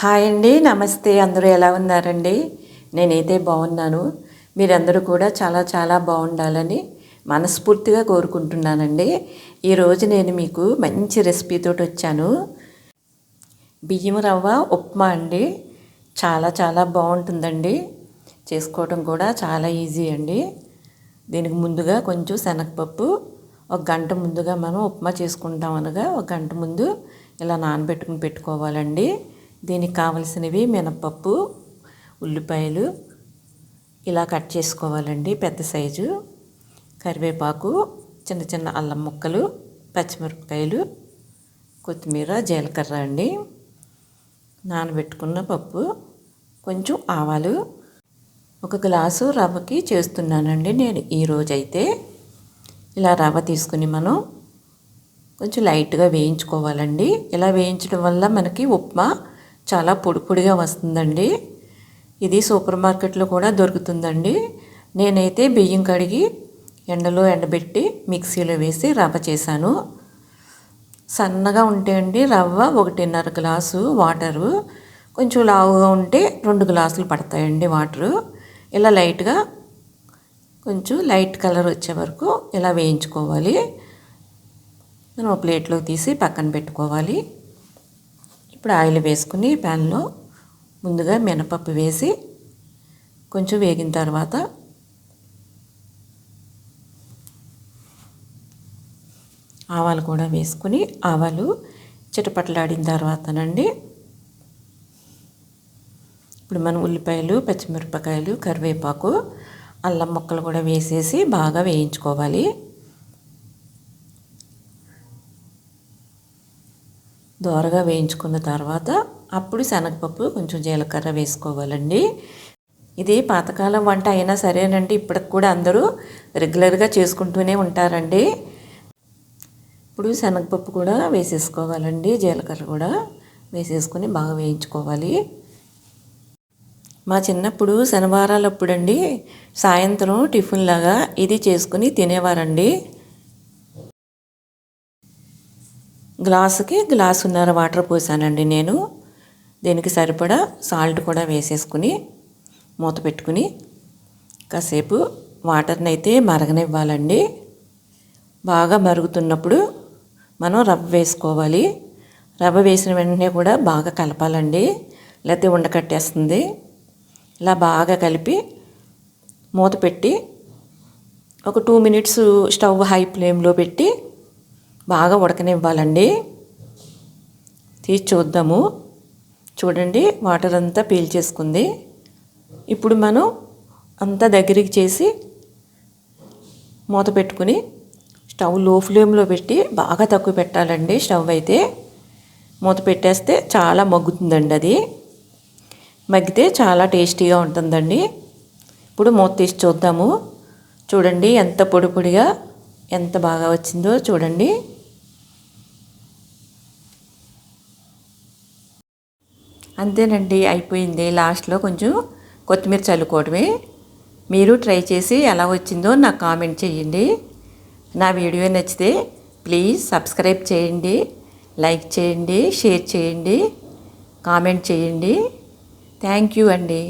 Hi అండి నమస్తే. అందరూ ఎలా ఉన్నారండి? నేనైతే బాగున్నాను. మీరందరూ కూడా చాలా చాలా బాగుండాలని మనస్ఫూర్తిగా కోరుకుంటున్నానండి. ఈరోజు నేను మీకు మంచి రెసిపీతో వచ్చాను. బియ్యం రవ్వ ఉప్మా అండి. చాలా చాలా బాగుంటుందండి. చేసుకోవడం కూడా చాలా ఈజీ అండి. దీనికి ముందుగా కొంచెం శనగపప్పు ఒక గంట ముందుగా మనం ఉప్మా చేసుకుంటాం అనగా ఒక గంట ముందు ఇలా నానబెట్టుకుని పెట్టుకోవాలండి. దీనికి కావలసినవి మినపప్పు ఉల్లిపాయలు ఇలా కట్ చేసుకోవాలండి పెద్ద సైజు. కరివేపాకు చిన్న చిన్న అల్లం ముక్కలు పచ్చిమిరపకాయలు కొత్తిమీర జీలకర్ర అండి. నానబెట్టుకున్న పప్పు కొంచెం ఆవాలు. ఒక గ్లాసు రవ్వకి చేస్తున్నానండి నేను ఈరోజైతే ఇలా రవ్వ తీసుకుని మనం కొంచెం లైట్గా వేయించుకోవాలండి. ఇలా వేయించడం వల్ల మనకి ఉప్మా చాలా పొడి పొడిగా వస్తుందండి. ఇది సూపర్ మార్కెట్లో కూడా దొరుకుతుందండి. నేనైతే బియ్యం కడిగి ఎండలో ఎండబెట్టి మిక్సీలో వేసి రవ్వ చేశాను. సన్నగా ఉంటే అండి రవ్వ ఒకటిన్నర గ్లాసు వాటరు. కొంచెం లావుగా ఉంటే రెండు గ్లాసులు పడతాయండి వాటరు. ఇలా లైట్గా కొంచెం లైట్ కలర్ వచ్చే వరకు ఇలా వేయించుకోవాలి. మనం ఒక ప్లేట్లో తీసి పక్కన పెట్టుకోవాలి. ఇప్పుడు ఆయిల్ వేసుకుని ప్యాన్లో ముందుగా మినపప్పు వేసి కొంచెం వేగిన తర్వాత ఆవాలు కూడా వేసుకుని ఆవాలు చిటపట్లాడిన తర్వాతనండి. ఇప్పుడు మనం ఉల్లిపాయలు పచ్చిమిరపకాయలు కరివేపాకు అల్లం ముక్కలు కూడా వేసేసి బాగా వేయించుకోవాలి. దోరగా వేయించుకున్న తర్వాత అప్పుడు శనగపప్పు కొంచెం జీలకర్ర వేసుకోవాలండి. ఇది పాతకాలం వంట అయినా సరేనండి ఇప్పటికి కూడా అందరూ రెగ్యులర్గా చేసుకుంటూనే ఉంటారండి. ఇప్పుడు శనగపప్పు కూడా వేసేసుకోవాలండి జీలకర్ర కూడా వేసేసుకొని బాగా వేయించుకోవాలి. మా చిన్నప్పుడు శనివారాలప్పుడండి సాయంత్రం టిఫిన్ లాగా ఇది చేసుకుని తినేవారండి. గ్లాసుకి గ్లాసున్నర వాటర్ పోసానండి నేను. దీనికి సరిపడా సాల్ట్ కూడా వేసేసుకుని మూత పెట్టుకుని కాసేపు వాటర్ని అయితే మరగనివ్వాలండి. బాగా మరుగుతున్నప్పుడు మనం రవ్వ వేసుకోవాలి. రవ్వ వేసిన వెంటనే కూడా బాగా కలపాలండి. లేకపోతే ఉండకట్టేస్తుంది ఇలా బాగా కలిపి మూత పెట్టి ఒక టూ మినిట్స్ స్టవ్ హై ఫ్లేమ్లో పెట్టి బాగా ఉడకనివ్వాలండి. తీసి చూద్దాము. చూడండి వాటర్ అంతా పీల్చేసుకుంది ఇప్పుడు మనం అంతా దగ్గరికి చేసి మూత పెట్టుకుని స్టవ్లో ఫ్లేమ్లో పెట్టి బాగా తక్కువ పెట్టాలండి స్టవ్ అయితే. మూత పెట్టేస్తే చాలా మగ్గుతుందండి అది. మగ్గితే చాలా టేస్టీగా ఉంటుందండి. ఇప్పుడు మూత తీసి చూద్దాము. చూడండి ఎంత పొడి పొడిగా ఎంత బాగా వచ్చిందో చూడండి. అంతేనండి అయిపోయింది. లాస్ట్లో కొంచెం కొత్తిమీర చల్లుకోవడమే మీరు ట్రై చేసి ఎలా వచ్చిందో నాకు కామెంట్ చేయండి. నా వీడియో నచ్చితే ప్లీజ్ సబ్స్క్రైబ్ చేయండి లైక్ చేయండి షేర్ చేయండి కామెంట్ చేయండి. థ్యాంక్ యూ అండి.